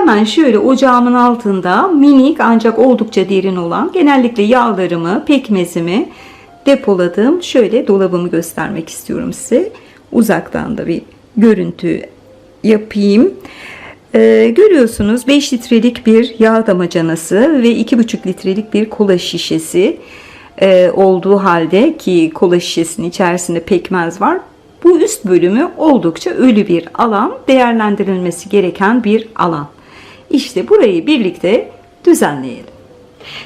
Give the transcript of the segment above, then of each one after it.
Hemen şöyle ocağımın altında minik ancak oldukça derin olan genellikle yağlarımı, pekmezimi depoladım. Şöyle dolabımı göstermek istiyorum size. Uzaktan da bir görüntü yapayım. Ee, görüyorsunuz 5 litrelik bir yağ damacanası ve 2,5 litrelik bir kola şişesi e, olduğu halde ki kola şişesinin içerisinde pekmez var. Bu üst bölümü oldukça ölü bir alan, değerlendirilmesi gereken bir alan. İşte burayı birlikte düzenleyelim.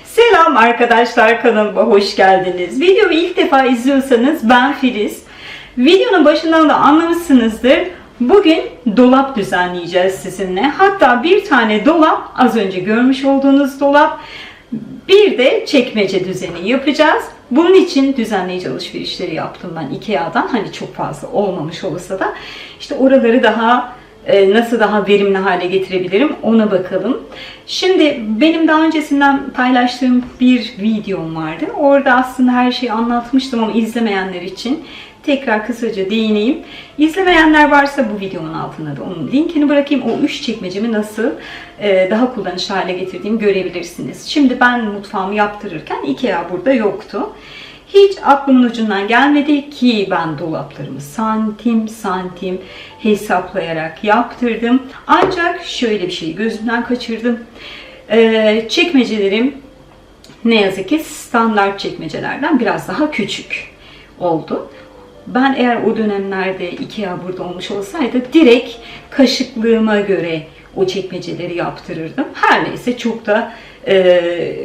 Selam arkadaşlar kanalıma hoş geldiniz. Videomu ilk defa izliyorsanız ben Filiz. Videonun başından da anlamışsınızdır. Bugün dolap düzenleyeceğiz sizinle. Hatta bir tane dolap, az önce görmüş olduğunuz dolap, bir de çekmece düzeni yapacağız. Bunun için düzenleyici alışverişleri yaptım ben Ikea'dan. Hani çok fazla olmamış olsa da işte oraları daha nasıl daha verimli hale getirebilirim ona bakalım. Şimdi benim daha öncesinden paylaştığım bir videom vardı. Orada aslında her şeyi anlatmıştım ama izlemeyenler için tekrar kısaca değineyim. İzlemeyenler varsa bu videonun altına da onun linkini bırakayım. O üç çekmecemi nasıl e, daha kullanışlı hale getirdiğimi görebilirsiniz. Şimdi ben mutfağımı yaptırırken Ikea burada yoktu. Hiç aklımın ucundan gelmedi ki ben dolaplarımı santim santim hesaplayarak yaptırdım. Ancak şöyle bir şeyi gözümden kaçırdım. Ee, çekmecelerim ne yazık ki standart çekmecelerden biraz daha küçük oldu. Ben eğer o dönemlerde Ikea burada olmuş olsaydı direkt kaşıklığıma göre o çekmeceleri yaptırırdım. Her neyse çok da e,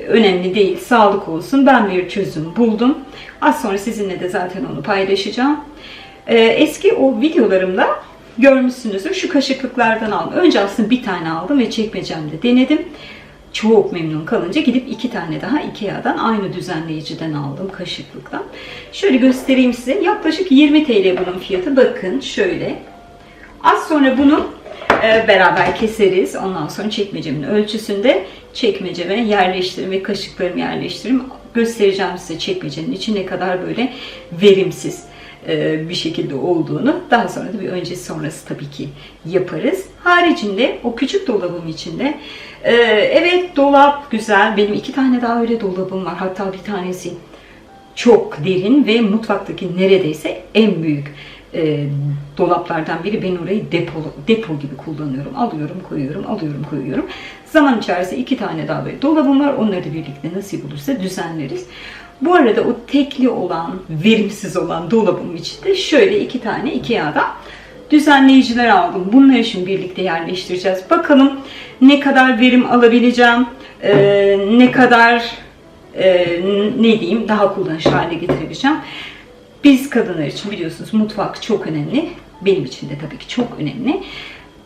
önemli değil. Sağlık olsun. Ben bir çözüm buldum. Az sonra sizinle de zaten onu paylaşacağım. E, eski o videolarımda görmüşsünüzdür. Şu kaşıklıklardan aldım. Önce aslında bir tane aldım ve çekmecemde denedim. Çok memnun kalınca gidip iki tane daha Ikea'dan aynı düzenleyiciden aldım kaşıklıktan. Şöyle göstereyim size. Yaklaşık 20 TL bunun fiyatı. Bakın şöyle. Az sonra bunu e, beraber keseriz. Ondan sonra çekmecemin ölçüsünde çekmeceme yerleştiririm ve kaşıklarımı yerleştiririm. Göstereceğim size çekmecenin içi ne kadar böyle verimsiz e, bir şekilde olduğunu. Daha sonra da bir öncesi sonrası tabii ki yaparız. Haricinde o küçük dolabım içinde e, evet dolap güzel. Benim iki tane daha öyle dolabım var. Hatta bir tanesi çok derin ve mutfaktaki neredeyse en büyük e, dolaplardan biri. Ben orayı depo, depo gibi kullanıyorum. Alıyorum, koyuyorum, alıyorum, koyuyorum. Zaman içerisinde iki tane daha böyle dolabım var. Onları da birlikte nasip olursa düzenleriz. Bu arada o tekli olan, verimsiz olan dolabım içinde şöyle iki tane Ikea'da düzenleyiciler aldım. Bunları şimdi birlikte yerleştireceğiz. Bakalım ne kadar verim alabileceğim, e, ne kadar e, ne diyeyim daha kullanışlı hale getirebileceğim. Biz kadınlar için biliyorsunuz mutfak çok önemli. Benim için de tabii ki çok önemli.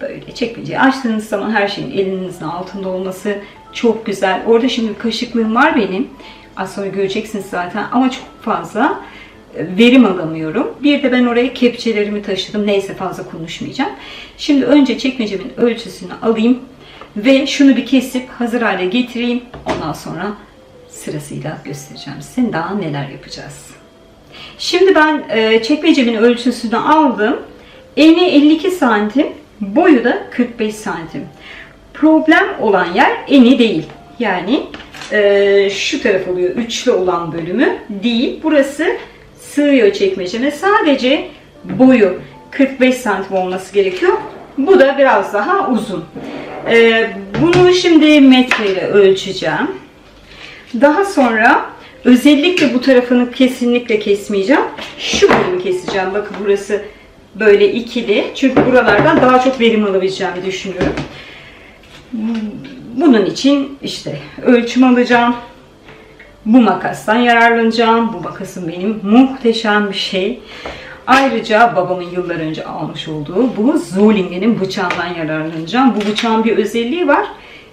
Böyle çekmeceyi açtığınız zaman her şeyin elinizin altında olması çok güzel. Orada şimdi kaşıklığım var benim. Az sonra göreceksiniz zaten ama çok fazla e, verim alamıyorum. Bir de ben oraya kepçelerimi taşıdım. Neyse fazla konuşmayacağım. Şimdi önce çekmecemin ölçüsünü alayım ve şunu bir kesip hazır hale getireyim. Ondan sonra sırasıyla göstereceğim size daha neler yapacağız. Şimdi ben e, çekmecemin ölçüsünü aldım. Eni 52 santim, boyu da 45 santim. Problem olan yer eni değil. Yani e, şu taraf oluyor üçlü olan bölümü değil. Burası sığıyor çekmeceme. Sadece boyu 45 santim olması gerekiyor. Bu da biraz daha uzun. E, bunu şimdi metreyle ölçeceğim. Daha sonra özellikle bu tarafını kesinlikle kesmeyeceğim. Şu bölümü keseceğim. Bakın burası böyle ikili. Çünkü buralardan daha çok verim alabileceğimi düşünüyorum. Bunun için işte ölçüm alacağım. Bu makastan yararlanacağım. Bu makasım benim muhteşem bir şey. Ayrıca babamın yıllar önce almış olduğu bu Zolingen'in bıçağından yararlanacağım. Bu bıçağın bir özelliği var.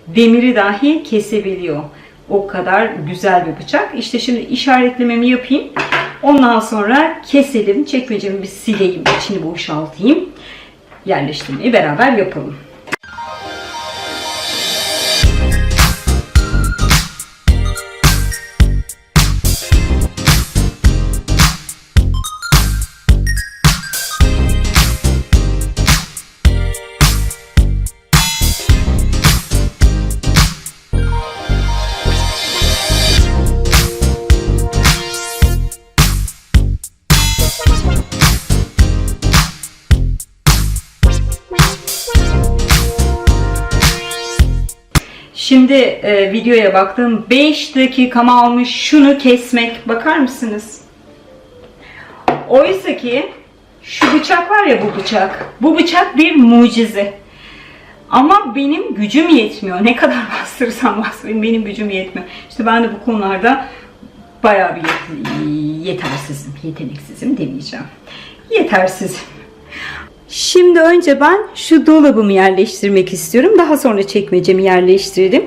Demiri dahi kesebiliyor. O kadar güzel bir bıçak. İşte şimdi işaretlememi yapayım. Ondan sonra keselim. Çekmecemi bir sileyim. içini boşaltayım. Yerleştirmeyi beraber yapalım. Şimdi e, videoya baktım. 5 dakikamı almış şunu kesmek. Bakar mısınız? Oysa ki şu bıçak var ya bu bıçak. Bu bıçak bir mucize. Ama benim gücüm yetmiyor. Ne kadar bastırırsam bastırayım benim gücüm yetmiyor. İşte ben de bu konularda bayağı bir yet- yetersizim, yeteneksizim demeyeceğim. Yetersizim. Şimdi önce ben şu dolabımı yerleştirmek istiyorum. Daha sonra çekmecemi yerleştirelim.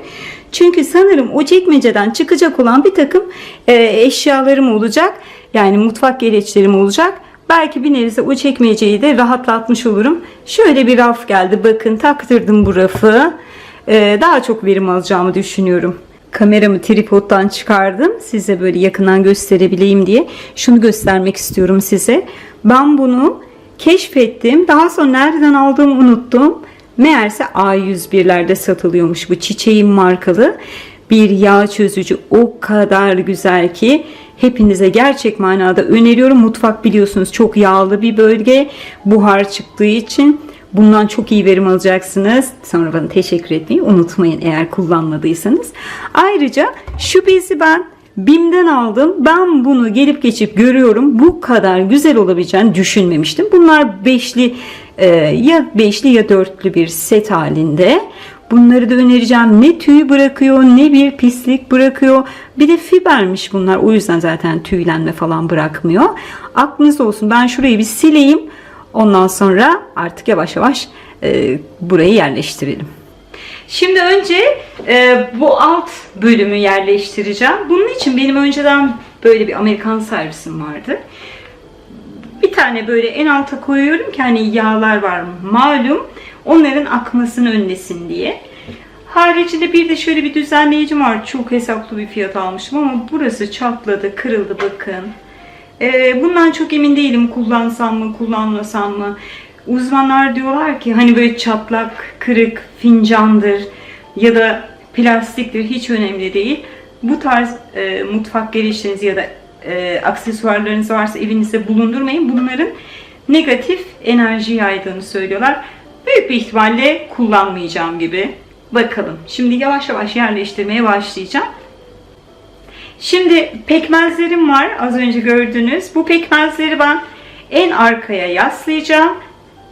Çünkü sanırım o çekmeceden çıkacak olan bir takım e, eşyalarım olacak. Yani mutfak gereçlerim olacak. Belki bir nebze o çekmeceyi de rahatlatmış olurum. Şöyle bir raf geldi. Bakın taktırdım bu rafı. E, daha çok verim alacağımı düşünüyorum. Kameramı tripoddan çıkardım. Size böyle yakından gösterebileyim diye. Şunu göstermek istiyorum size. Ben bunu keşfettim. Daha sonra nereden aldığımı unuttum. Meğerse A101'lerde satılıyormuş bu çiçeğin markalı bir yağ çözücü o kadar güzel ki hepinize gerçek manada öneriyorum. Mutfak biliyorsunuz çok yağlı bir bölge. Buhar çıktığı için bundan çok iyi verim alacaksınız. Sonra bana teşekkür etmeyi unutmayın eğer kullanmadıysanız. Ayrıca şu bezi ben BİM'den aldım. Ben bunu gelip geçip görüyorum. Bu kadar güzel olabileceğini düşünmemiştim. Bunlar beşli e, ya beşli ya dörtlü bir set halinde. Bunları da önereceğim. Ne tüy bırakıyor ne bir pislik bırakıyor. Bir de fibermiş bunlar. O yüzden zaten tüylenme falan bırakmıyor. Aklınızda olsun. Ben şurayı bir sileyim. Ondan sonra artık yavaş yavaş e, burayı yerleştirelim. Şimdi önce e, bu alt bölümü yerleştireceğim. Bunun için benim önceden böyle bir Amerikan servisim vardı. Bir tane böyle en alta koyuyorum ki hani yağlar var malum. Onların akmasını önlesin diye. Haricinde bir de şöyle bir düzenleyicim var. Çok hesaplı bir fiyat almışım ama burası çatladı, kırıldı bakın. Ee, bundan çok emin değilim kullansam mı, kullanmasam mı. Uzmanlar diyorlar ki hani böyle çatlak, kırık, fincandır ya da plastiktir hiç önemli değil. Bu tarz e, mutfak gereçleriniz ya da e, aksesuarlarınız varsa evinizde bulundurmayın. Bunların negatif enerji yaydığını söylüyorlar. Büyük bir ihtimalle kullanmayacağım gibi. Bakalım. Şimdi yavaş yavaş yerleştirmeye başlayacağım. Şimdi pekmezlerim var. Az önce gördünüz. Bu pekmezleri ben en arkaya yaslayacağım.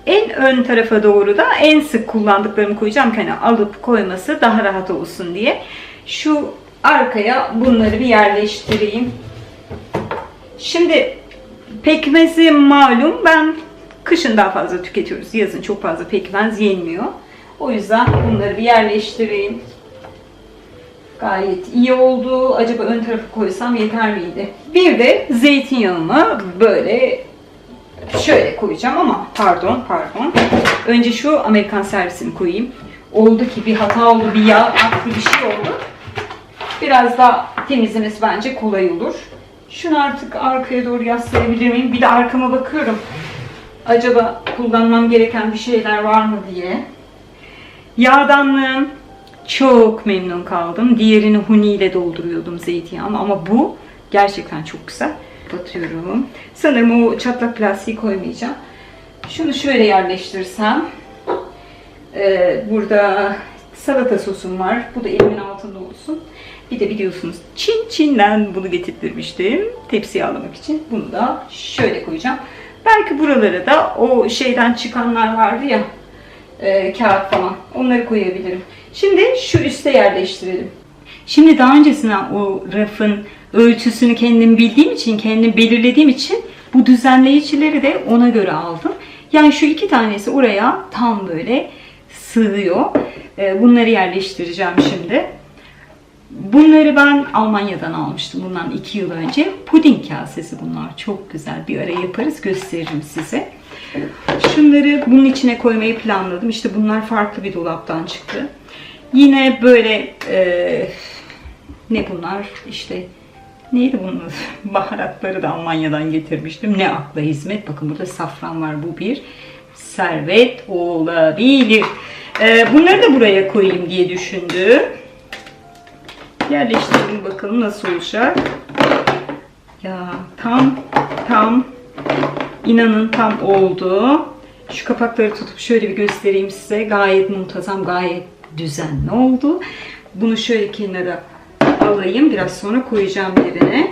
En ön tarafa doğru da en sık kullandıklarımı koyacağım ki hani alıp koyması daha rahat olsun diye. Şu arkaya bunları bir yerleştireyim. Şimdi pekmezi malum ben kışın daha fazla tüketiyoruz. Yazın çok fazla pekmez yenmiyor. O yüzden bunları bir yerleştireyim. Gayet iyi oldu. Acaba ön tarafı koysam yeter miydi? Bir de zeytinyağımı böyle şöyle koyacağım ama pardon pardon. Önce şu Amerikan servisini koyayım. Oldu ki bir hata oldu, bir yağ aktı bir şey oldu. Biraz daha temizlemesi bence kolay olur. Şunu artık arkaya doğru yaslayabilir miyim? Bir de arkama bakıyorum. Acaba kullanmam gereken bir şeyler var mı diye. Yağdanlığım çok memnun kaldım. Diğerini huni ile dolduruyordum zeytinyağını ama bu gerçekten çok güzel. Batıyorum. Sanırım o çatlak plastiği koymayacağım. Şunu şöyle yerleştirsem. Ee, burada salata sosum var. Bu da elimin altında olsun. Bir de biliyorsunuz Çin Çin'den bunu getirtmiştim. Tepsiye almak için. Bunu da şöyle koyacağım. Belki buralara da o şeyden çıkanlar vardı ya e, kağıt falan. Onları koyabilirim. Şimdi şu üste yerleştirelim. Şimdi daha öncesinden o rafın ölçüsünü kendim bildiğim için, kendim belirlediğim için bu düzenleyicileri de ona göre aldım. Yani şu iki tanesi oraya tam böyle sığıyor. E, bunları yerleştireceğim şimdi. Bunları ben Almanya'dan almıştım bundan iki yıl önce. Puding kasesi bunlar. Çok güzel. Bir ara yaparız gösteririm size. Şunları bunun içine koymayı planladım. İşte bunlar farklı bir dolaptan çıktı. Yine böyle e, ne bunlar? İşte neydi bunun baharatları da Almanya'dan getirmiştim. Ne akla hizmet. Bakın burada safran var. Bu bir servet olabilir. E, bunları da buraya koyayım diye düşündüm. Yerleştirelim bakalım nasıl olacak. Ya tam tam inanın tam oldu. Şu kapakları tutup şöyle bir göstereyim size. Gayet muntazam, gayet düzenli oldu. Bunu şöyle kenara alayım. Biraz sonra koyacağım yerine.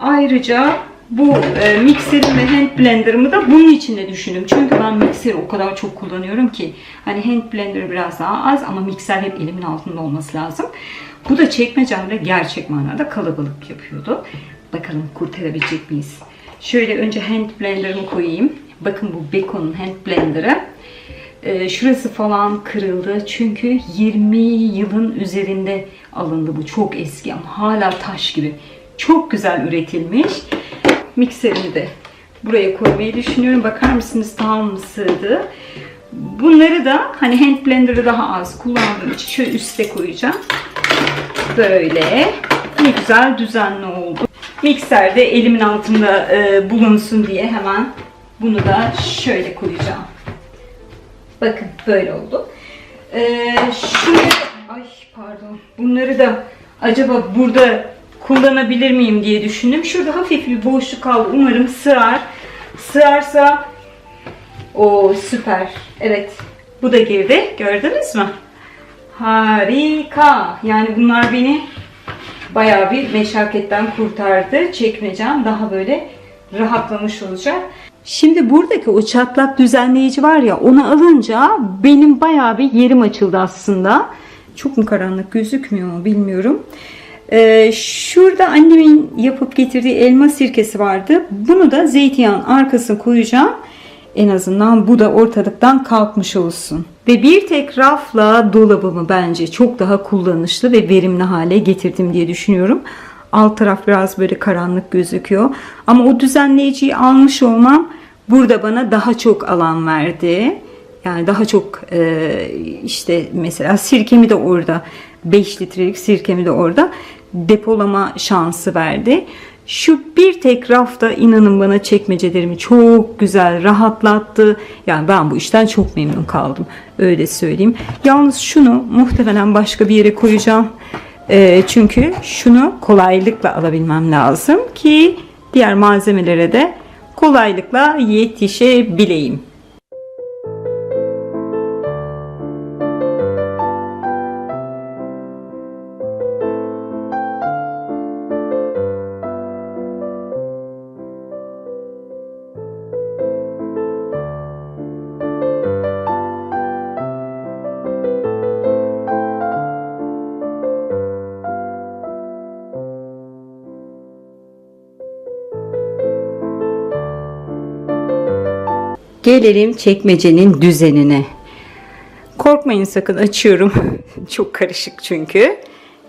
Ayrıca bu e, mikserim ve hand blenderımı da bunun içinde düşündüm. Çünkü ben mikseri o kadar çok kullanıyorum ki. Hani hand blender biraz daha az ama mikser hep elimin altında olması lazım. Bu da çekmecemde gerçek manada kalabalık yapıyordu. Bakalım kurtarabilecek miyiz? Şöyle önce hand blenderımı koyayım. Bakın bu Beko'nun hand blenderı. Ee, şurası falan kırıldı. Çünkü 20 yılın üzerinde alındı bu. Çok eski ama hala taş gibi. Çok güzel üretilmiş. Mikserimi de buraya koymayı düşünüyorum. Bakar mısınız tam sığdı? Bunları da hani hand blender'ı daha az kullandığım için şöyle üste koyacağım. Böyle. Ne güzel düzenli oldu. Mikser de elimin altında e, bulunsun diye hemen bunu da şöyle koyacağım. Bakın böyle oldu. Ee, şunları, ay pardon. Bunları da acaba burada kullanabilir miyim diye düşündüm. Şurada hafif bir boşluk kaldı. Umarım sığar. Sığarsa o süper. Evet. Bu da girdi. Gördünüz mü? Harika. Yani bunlar beni bayağı bir meşakkatten kurtardı. Çekmeyeceğim. Daha böyle rahatlamış olacak. Şimdi buradaki o çatlak düzenleyici var ya onu alınca benim bayağı bir yerim açıldı aslında. Çok mu karanlık gözükmüyor mu bilmiyorum. Ee, şurada annemin yapıp getirdiği elma sirkesi vardı. Bunu da zeytinyağın arkasına koyacağım. En azından bu da ortalıktan kalkmış olsun. Ve bir tek rafla dolabımı bence çok daha kullanışlı ve verimli hale getirdim diye düşünüyorum. Alt taraf biraz böyle karanlık gözüküyor. Ama o düzenleyiciyi almış olmam burada bana daha çok alan verdi. Yani daha çok e, işte mesela sirkemi de orada 5 litrelik sirkemi de orada depolama şansı verdi. Şu bir tek rafta inanın bana çekmecelerimi çok güzel rahatlattı. Yani ben bu işten çok memnun kaldım. Öyle söyleyeyim. Yalnız şunu muhtemelen başka bir yere koyacağım. E, çünkü şunu kolaylıkla alabilmem lazım ki diğer malzemelere de kolaylıkla yetişebileyim. Gelelim çekmecenin düzenine. Korkmayın sakın açıyorum. Çok karışık çünkü.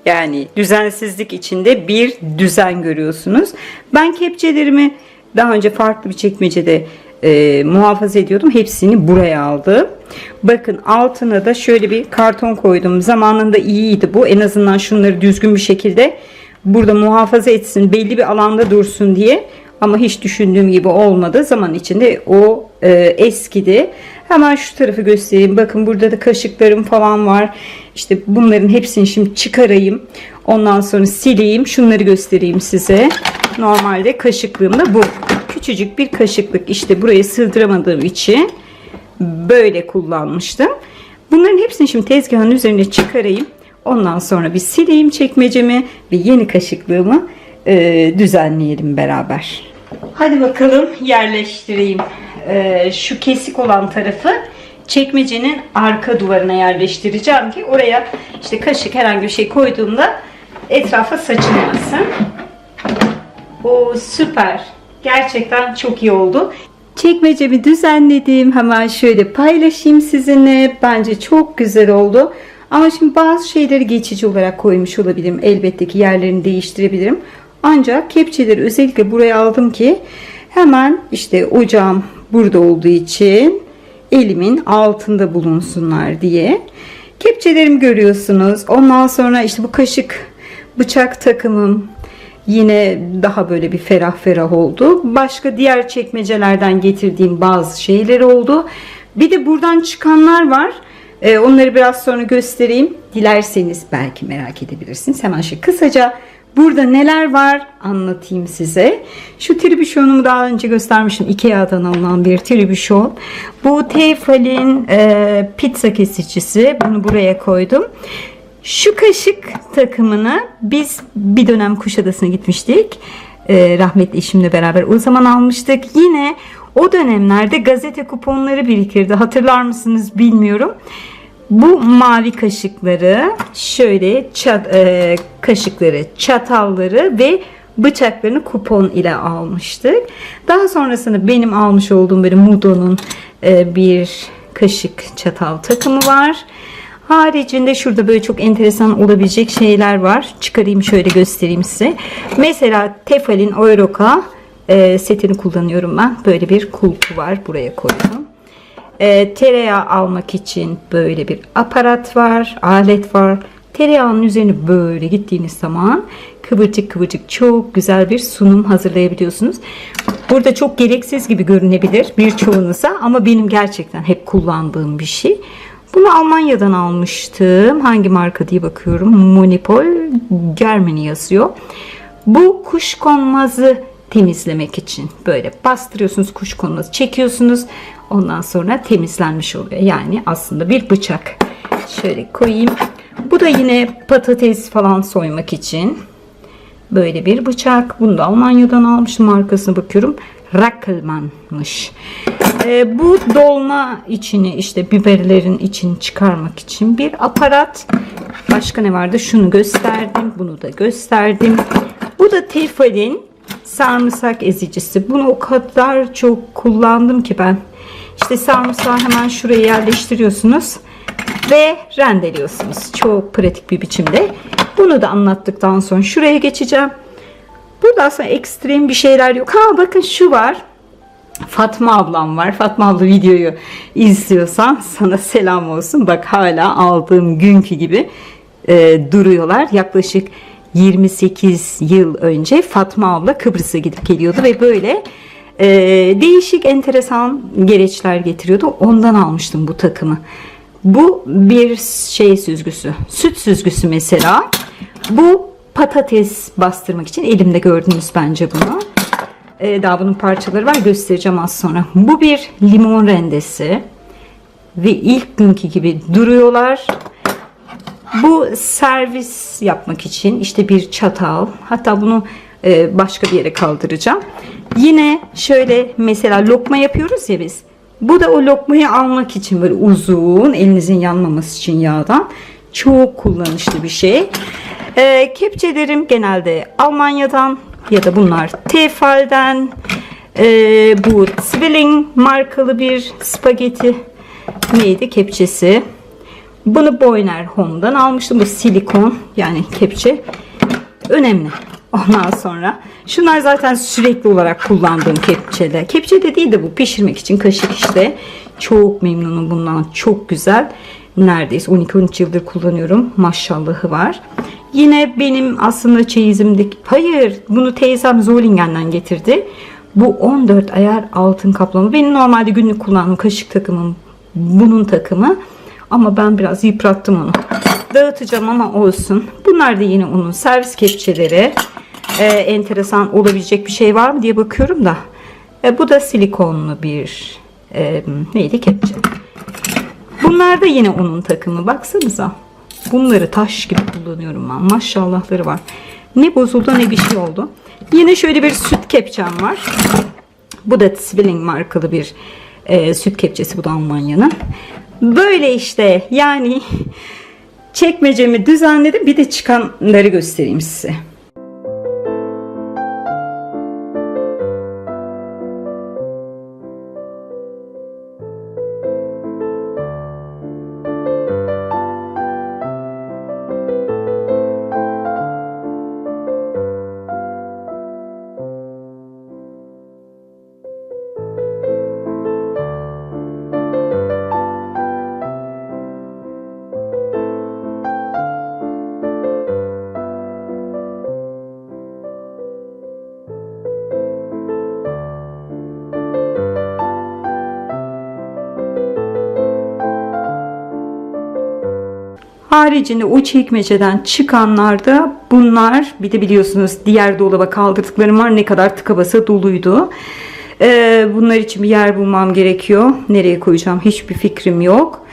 Yani düzensizlik içinde bir düzen görüyorsunuz. Ben kepçelerimi daha önce farklı bir çekmecede e, muhafaza ediyordum. Hepsini buraya aldım. Bakın altına da şöyle bir karton koydum. Zamanında iyiydi bu. En azından şunları düzgün bir şekilde burada muhafaza etsin. Belli bir alanda dursun diye. Ama hiç düşündüğüm gibi olmadı. Zaman içinde o e, eskidi. Hemen şu tarafı göstereyim. Bakın burada da kaşıklarım falan var. İşte bunların hepsini şimdi çıkarayım. Ondan sonra sileyim. Şunları göstereyim size. Normalde kaşıklığım da bu. Küçücük bir kaşıklık. İşte buraya sığdıramadığım için böyle kullanmıştım. Bunların hepsini şimdi tezgahın üzerine çıkarayım. Ondan sonra bir sileyim çekmecemi ve yeni kaşıklığımı e, düzenleyelim beraber. Hadi bakalım yerleştireyim. E, şu kesik olan tarafı çekmecenin arka duvarına yerleştireceğim ki oraya işte kaşık herhangi bir şey koyduğumda etrafa saçılmasın. O süper. Gerçekten çok iyi oldu. Çekmecemi düzenledim. Hemen şöyle paylaşayım sizinle. Bence çok güzel oldu. Ama şimdi bazı şeyleri geçici olarak koymuş olabilirim. Elbette ki yerlerini değiştirebilirim. Ancak kepçeleri özellikle buraya aldım ki hemen işte ocağım burada olduğu için elimin altında bulunsunlar diye. Kepçelerimi görüyorsunuz. Ondan sonra işte bu kaşık bıçak takımım yine daha böyle bir ferah ferah oldu. Başka diğer çekmecelerden getirdiğim bazı şeyler oldu. Bir de buradan çıkanlar var. Ee, onları biraz sonra göstereyim. Dilerseniz belki merak edebilirsiniz. Hemen şey kısaca Burada neler var anlatayım size. Şu tribüşonumu daha önce göstermiştim. Ikea'dan alınan bir tribüşon. Bu Tefal'in e, pizza kesicisi. Bunu buraya koydum. Şu kaşık takımını biz bir dönem Kuşadası'na gitmiştik. Ee, rahmetli eşimle beraber o zaman almıştık. Yine o dönemlerde gazete kuponları birikirdi. Hatırlar mısınız bilmiyorum. Bu mavi kaşıkları şöyle çat, e, kaşıkları, çatalları ve bıçaklarını kupon ile almıştık. Daha sonrasında benim almış olduğum böyle Mudo'nun e, bir kaşık çatal takımı var. Haricinde şurada böyle çok enteresan olabilecek şeyler var. Çıkarayım şöyle göstereyim size. Mesela Tefal'in Euroka e, setini kullanıyorum ben. Böyle bir kulpu var. Buraya koydum. E, tereyağı almak için böyle bir aparat var, alet var. Tereyağının üzerine böyle gittiğiniz zaman kıvırcık kıvırcık çok güzel bir sunum hazırlayabiliyorsunuz. Burada çok gereksiz gibi görünebilir birçoğunuza ama benim gerçekten hep kullandığım bir şey. Bunu Almanya'dan almıştım. Hangi marka diye bakıyorum. Monopol Germany yazıyor. Bu kuş konmazı temizlemek için böyle bastırıyorsunuz kuş konmazı çekiyorsunuz. Ondan sonra temizlenmiş oluyor. Yani aslında bir bıçak. Şöyle koyayım. Bu da yine patates falan soymak için. Böyle bir bıçak. Bunu da Almanya'dan almışım. Markasına bakıyorum. Rackelmann'mış. Ee, bu dolma içini işte biberlerin içini çıkarmak için bir aparat. Başka ne vardı? Şunu gösterdim. Bunu da gösterdim. Bu da Tefal'in sarımsak ezicisi. Bunu o kadar çok kullandım ki ben. İşte sarımsağı hemen şuraya yerleştiriyorsunuz ve rendeliyorsunuz. Çok pratik bir biçimde. Bunu da anlattıktan sonra şuraya geçeceğim. Burada aslında ekstrem bir şeyler yok. Ha bakın şu var. Fatma ablam var. Fatma abla videoyu izliyorsan sana selam olsun. Bak hala aldığım günkü gibi e, duruyorlar. Yaklaşık 28 yıl önce Fatma abla Kıbrıs'a gidip geliyordu ve böyle e, değişik enteresan gereçler getiriyordu. Ondan almıştım bu takımı. Bu bir şey süzgüsü. Süt süzgüsü mesela. Bu patates bastırmak için elimde gördünüz bence bunu. Ee, daha bunun parçaları var göstereceğim az sonra. Bu bir limon rendesi. Ve ilk günkü gibi duruyorlar. Bu servis yapmak için işte bir çatal. Hatta bunu e, başka bir yere kaldıracağım. Yine şöyle mesela lokma yapıyoruz ya biz. Bu da o lokmayı almak için böyle uzun elinizin yanmaması için yağdan çok kullanışlı bir şey. E, kepçelerim genelde Almanya'dan ya da bunlar Tefal'den. E, bu Zwilling markalı bir spagetti neydi kepçesi. Bunu Boyner Home'dan almıştım. Bu silikon yani kepçe önemli. Ondan sonra şunlar zaten sürekli olarak kullandığım kepçeler. Kepçe de değil de bu pişirmek için kaşık işte. Çok memnunum bundan. Çok güzel. Neredeyse 12-13 yıldır kullanıyorum. Maşallahı var. Yine benim aslında çeyizimdeki... Hayır bunu teyzem Zolingen'den getirdi. Bu 14 ayar altın kaplama. Benim normalde günlük kullandığım kaşık takımım bunun takımı. Ama ben biraz yıprattım onu. Dağıtacağım ama olsun. Bunlar da yine onun servis kepçeleri. Ee, enteresan olabilecek bir şey var mı diye bakıyorum da. E, bu da silikonlu bir e, neydi kepçe. Bunlar da yine onun takımı. Baksanıza. Bunları taş gibi kullanıyorum ben. Maşallahları var. Ne bozuldu ne bir şey oldu. Yine şöyle bir süt kepçem var. Bu da Zwilling markalı bir e, süt kepçesi. Bu da Almanya'nın. Böyle işte yani çekmecemi düzenledim. Bir de çıkanları göstereyim size. Haricinde o çekmeceden çıkanlarda bunlar bir de biliyorsunuz diğer dolaba kaldırdıklarım var ne kadar tıka basa doluydu. Ee, bunlar için bir yer bulmam gerekiyor. Nereye koyacağım hiçbir fikrim yok.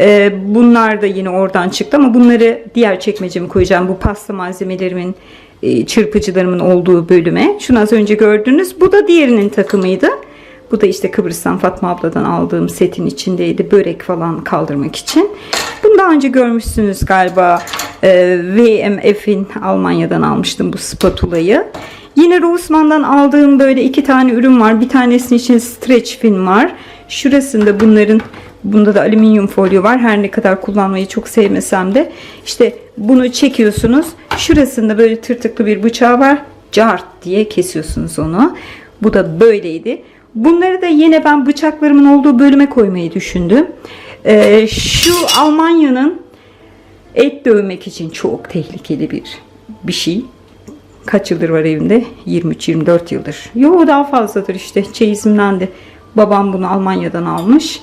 Ee, bunlar da yine oradan çıktı ama bunları diğer çekmeceme koyacağım. Bu pasta malzemelerimin e, çırpıcılarımın olduğu bölüme. Şunu az önce gördünüz. Bu da diğerinin takımıydı. Bu da işte Kıbrıs'tan Fatma abladan aldığım setin içindeydi. Börek falan kaldırmak için. Bunu daha önce görmüşsünüz galiba. Ee, VMF'in Almanya'dan almıştım bu spatulayı. Yine Rossmann'dan aldığım böyle iki tane ürün var. Bir tanesinin için stretch film var. Şurasında bunların bunda da alüminyum folyo var. Her ne kadar kullanmayı çok sevmesem de işte bunu çekiyorsunuz. Şurasında böyle tırtıklı bir bıçağı var. Cart diye kesiyorsunuz onu. Bu da böyleydi. Bunları da yine ben bıçaklarımın olduğu bölüme koymayı düşündüm. Ee, şu Almanya'nın et dövmek için çok tehlikeli bir bir şey. Kaç yıldır var evimde? 23-24 yıldır. Yo daha fazladır işte. Çeyizimden de babam bunu Almanya'dan almış.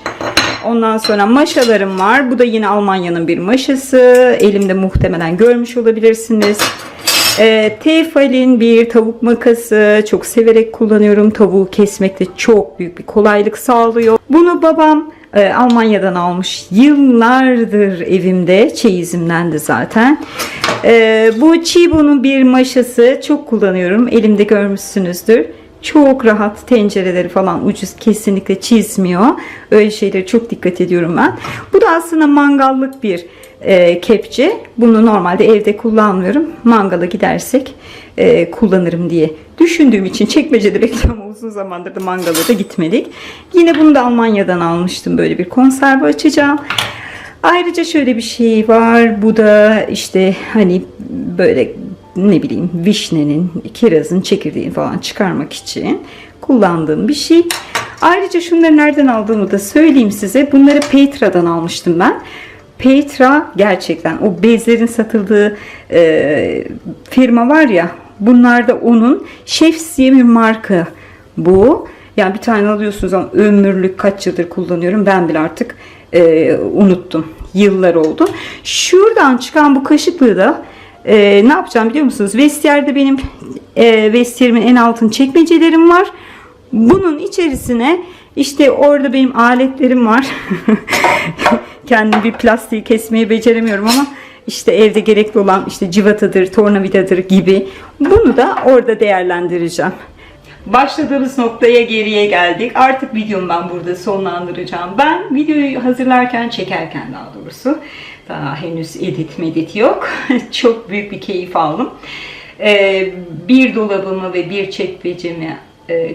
Ondan sonra maşalarım var. Bu da yine Almanya'nın bir maşası. Elimde muhtemelen görmüş olabilirsiniz. E, Tefal'in bir tavuk makası. Çok severek kullanıyorum. Tavuğu kesmekte çok büyük bir kolaylık sağlıyor. Bunu babam e, Almanya'dan almış. Yıllardır evimde. Çeyizimden de zaten. E, bu Chibo'nun bir maşası. Çok kullanıyorum. Elimde görmüşsünüzdür. Çok rahat tencereleri falan ucuz kesinlikle çizmiyor. Öyle şeylere çok dikkat ediyorum ben. Bu da aslında mangallık bir e, kepçe. Bunu normalde evde kullanmıyorum. Mangala gidersek e, kullanırım diye düşündüğüm için çekmecede bekliyorum. Uzun zamandır da mangala da gitmedik. Yine bunu da Almanya'dan almıştım. Böyle bir konserve açacağım. Ayrıca şöyle bir şey var. Bu da işte hani böyle ne bileyim vişnenin, kirazın çekirdeğini falan çıkarmak için kullandığım bir şey. Ayrıca şunları nereden aldığımı da söyleyeyim size. Bunları Petra'dan almıştım ben. Petra gerçekten o bezlerin satıldığı e, firma var ya bunlar da onun Chefs diye bir marka bu. Yani bir tane alıyorsunuz ama ömürlük kaç yıldır kullanıyorum. Ben bile artık e, unuttum. Yıllar oldu. Şuradan çıkan bu kaşıklığı da e, ne yapacağım biliyor musunuz? Vestiyerde benim e, vestiyerimin en altın çekmecelerim var. Bunun içerisine işte orada benim aletlerim var. Kendim bir plastiği kesmeyi beceremiyorum ama işte evde gerekli olan işte civatadır, tornavidadır gibi bunu da orada değerlendireceğim. Başladığımız noktaya geriye geldik. Artık videomu ben burada sonlandıracağım. Ben videoyu hazırlarken, çekerken daha doğrusu daha henüz edit medit yok. Çok büyük bir keyif aldım. Ee, bir dolabımı ve bir çekmecemi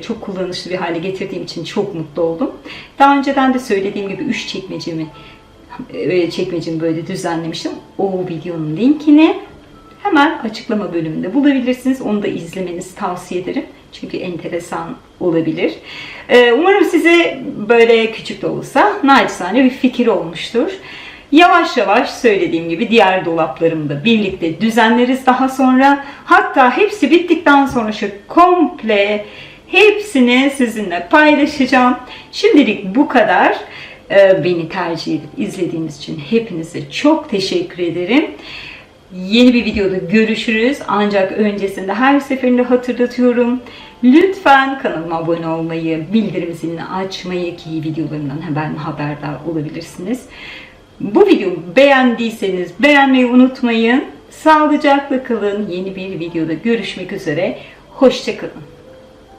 çok kullanışlı bir hale getirdiğim için çok mutlu oldum. Daha önceden de söylediğim gibi 3 çekmecemi e, çekmecemi böyle düzenlemiştim. O videonun linkini hemen açıklama bölümünde bulabilirsiniz. Onu da izlemenizi tavsiye ederim. Çünkü enteresan olabilir. Ee, umarım size böyle küçük de olsa naçizane bir fikir olmuştur. Yavaş yavaş söylediğim gibi diğer dolaplarımı da birlikte düzenleriz daha sonra. Hatta hepsi bittikten sonra şu komple hepsini sizinle paylaşacağım. Şimdilik bu kadar. Ee, Beni tercih edip izlediğiniz için hepinize çok teşekkür ederim. Yeni bir videoda görüşürüz. Ancak öncesinde her seferinde hatırlatıyorum. Lütfen kanalıma abone olmayı, bildirim zilini açmayı ki videolarımdan hemen haberdar olabilirsiniz. Bu videomu beğendiyseniz beğenmeyi unutmayın. Sağlıcakla kalın. Yeni bir videoda görüşmek üzere. Hoşçakalın.